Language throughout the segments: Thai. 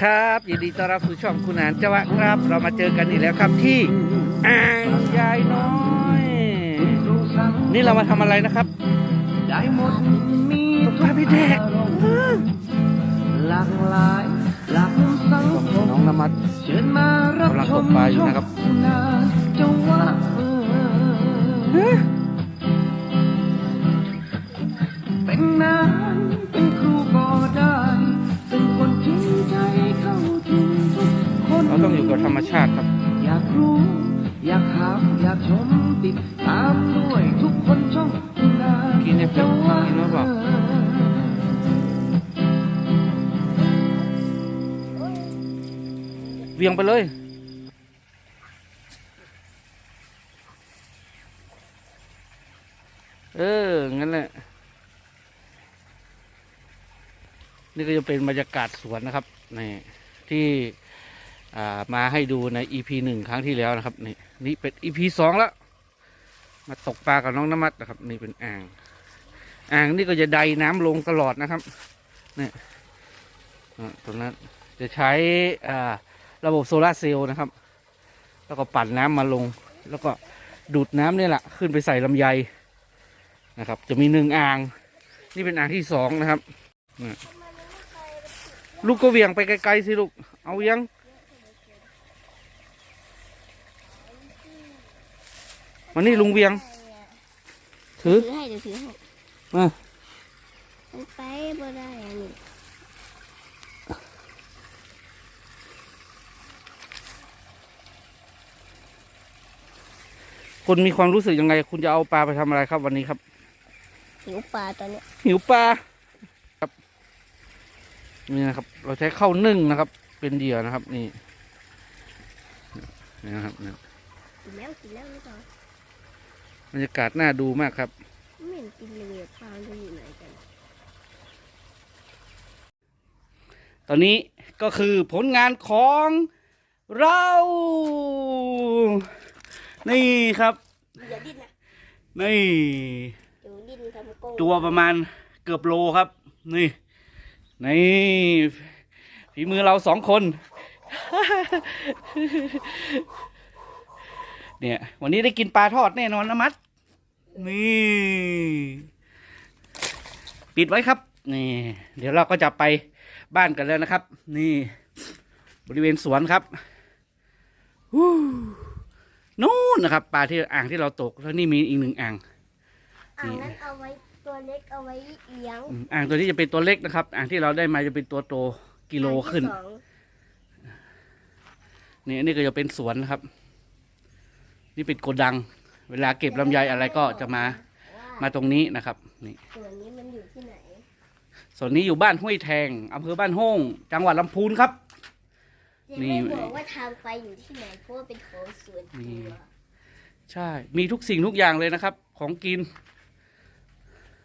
ครับยินดีต้อนรับสู่ช่องคุณหานจวะครับ เรามาเจอกันอีกแล้วครับที่อ่างยายน้อย นี่เรามาทำอะไรนะครับได้หมดมีตกปลาพี่แดกอื้อหลากหลายหลากมุมสังคมน้องนมัดเชิญมารับกำลังชตมกปลาอยู่นะครับ ชาติครับ อยากรู้ อยากถามอยากชมติดตามด้วยทุกคนช่องนากินเนี่ยเป็นกินหรือเปล่าเวียงไปเลยเออ งั้นแหละ นี่ก็จะเป็นบรรยากาศสวนนะครับ นี่ ที่อ่า มาให้ดูใน EP หนึ่งครั้งที่แล้วนะครับนี่นี่เป็น EP สองแล้ว มาตกปลากับน้องน้ำมัดนะครับ นี่เป็นอ่าง อ่างนี่ก็จะไดน้ำลงตลอดนะครับนี่ตรงนั้นจะใช้อ่าระบบโซลาเซลล์นะครับ แล้วก็ปั่นน้ำมาลง แล้วก็ดูดน้ำเนี่ยแหละขึ้นไปใส่ลำไยนะครับ จะมีหนึ่งอ่าง นี่เป็นอ่างที่สองนะครับ ลูกก็เวียงไปไกลๆสิลูก เอายัง มานี่ลุงเวียง ถือถือให้เดี๋ยวถือให้มามันไปบ่ได้อันนี้คุณมีความรู้สึกยังไง คุณจะเอาปลาไปทำอะไรครับวันนี้ครับ หิวปลาตอนเนี้ยหิวปลาครับนี่นะครับ เราใช้ข้าวนึ่งนะครับ เป็นเหยื่อนะครับ นี่นี่นะครับนี่กินแล้วกินแล้วหรือเปล่า บรรยากาศน่าดูมากครับไม่เห็นกินเลยอะปลามันจะอยู่ไหนกัน ตอนนี้ก็คือผลงานของเรา นี่ครับอย่าดิ้นนะนี่เดี๋ยวดิ้นทำโก้ตัวประมาณเกือบโลครับ นี่ นี่ฝีมือเราสองคน เนี่ย วันนี้ได้กินปลาทอดแน่นอนนะมัด นี่ ปิดไว้ครับ นี่ เดี๋ยวเราก็จะไปบ้านกันแล้วนะครับ นี่ บริเวณสวนครับฮู้นู่นนะครับ ปลาที่อ่างที่เราตกแล้วนี่มีอีกหนึ่งอ่างอ่างนั้นเอาไว้ตัวเล็กเอาไว้เลี้ยงอืมอ่างตัวนี้จะเป็นตัวเล็กนะครับ อ่างที่เราได้มาจะเป็นตัวโตกิโลขึ้นอ่างที่สองนี่อันนี้ก็จะเป็นสวนนะครับ นี่เป็นโกดัง เวลาเก็บลำไยอะไรก็จะมามาตรงนี้นะครับนี่ส่วนนี้มันอยู่ที่ไหนส่วนนี้อยู่บ้านห้วยแทงอำเภอบ้านโฮ่งจังหวัดลำพูนครับยังนี่ไม่บอกว่าทางไปอยู่ที่ไหนเพราะว่าเป็นของส่วนนี่ ตัวใช่ มีทุกสิ่งทุกอย่างเลยนะครับ ของกิน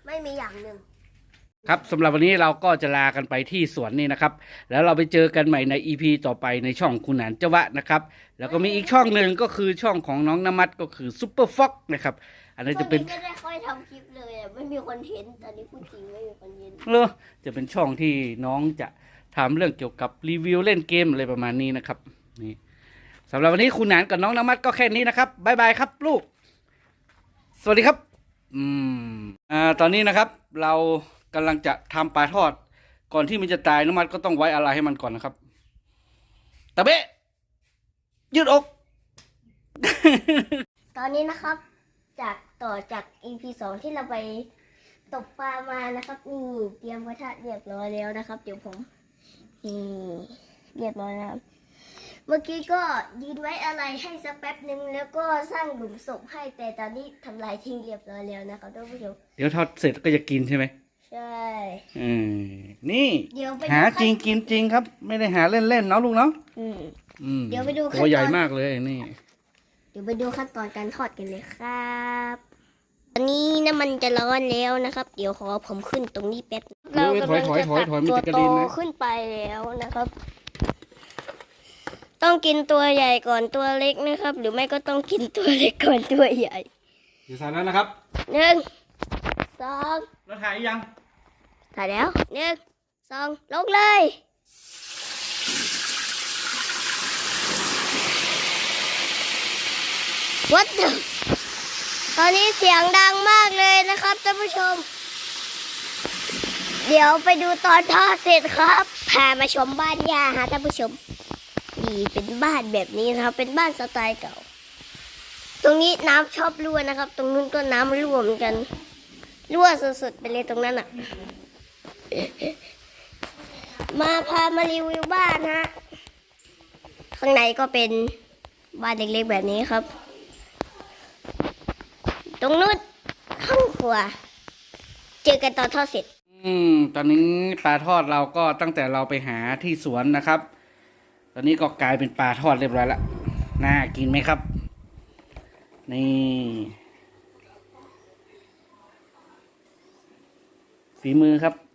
ไม่มีอย่างหนึ่ง ครับสำหรับวันนี้เราก็จะลากันไปที่สวนนี่นะครับ แล้วเราไปเจอกันใหม่ใน EP ต่อไปในช่องคุณหนานจวะนะครับ แล้วก็มีอีกช่องหนึ่งก็คือช่องของน้องนมัดก็คือซุปเปอร์ฟ็อกนะครับ อันนั้นจะเป็นไม่ได้ค่อยทำคลิปเลยอะไม่มีคนเห็นตอนนี้พูดจริงไม่มีคนเห็นเลอจะเป็นช่องที่น้องจะทำเรื่องเกี่ยวกับรีวิวเล่นเกมอะไรประมาณนี้นะครับนี่สำหรับวันนี้คุณหนานกับน้องนมัดก็แค่นี้นะครับบายบายครับลูก สวัสดีครับ อืมอ่าตอนนี้นะครับเรา กำลังจะทำปลาทอด ก่อนที่มันจะตายน้ำมันก็ต้องไว้อะไรให้มันก่อนนะครับตะเบะยืดอก ตอนนี้นะครับ จากต่อจาก EP สองที่เราไปตกปลามานะครับนี่เตรียมกระทะเรียบร้อยแล้วนะครับ เดี๋ยวผมนี่เรียบร้อยแล้วเมื่อกี้ก็ยืนไว้อะไรให้สักแป๊บหนึ่งแล้วก็สร้างหลุมศพให้แต่ตอนนี้ทำลายทิ้งเรียบร้อยแล้วนะครับท่านผู้ชมเดี๋ยวทอดเสร็จก็จะกินใช่ไหม ใช่ อืมนี่เดี๋ยวไปหาดูจริงขั้นกินจริงครับ ไม่ได้หาเล่นๆเนาะลูกเนาะอืม อืมเดี๋ยวไปดูขั้นตอน ตัวใหญ่มากเลยนี่เดี๋ยวไปดูขั้นตอนการทอดกันเลยครับตอนนี้น้ำมันจะร้อนแล้วนะครับ เดี๋ยวขอผมขึ้นตรงนี้แป๊บเฮ้ยถอยถอยถอยถอยมันตัวจะกระโตเด็นนะขึ้นไปแล้วนะครับ ต้องกินตัวใหญ่ก่อนตัวเล็กนะครับ หรือไม่ก็ต้องกินตัวเล็กก่อนตัวใหญ่อยู่สายแล้วนะครับหนึ่ง สองแล้วถ่ายยังถ่ายแล้วหนึ่งสองลงเลยวัดตอนนี้เสียงดังมากเลยนะครับท่านผู้ชม เดี๋ยวไปดูตอนทอดเสร็จครับพามาชมบ้านย่าฮะท่านผู้ชมนี่เป็นบ้านแบบนี้นะครับ เป็นบ้านสไตล์เก่า ตรงนี้น้ำชอบรั่วนะครับ ตรงนู้นก็น้ำรั่วเหมือนกัน รั่วสุดๆไปเลยตรงนั้นอะ มาพามารีวิวบ้านฮะ ข้างในก็เป็นบ้านเล็กๆแบบนี้ครับ ตรงนู้นห้องครัว เจอกันตอนทอดเสร็จ อืม ตอนนี้ปลาทอดเราก็ตั้งแต่เราไปหาที่สวนนะครับ ตอนนี้ก็กลายเป็นปลาทอดเรียบร้อยแล้ว น่ากินไหมครับ นี่ ฝีมือครับ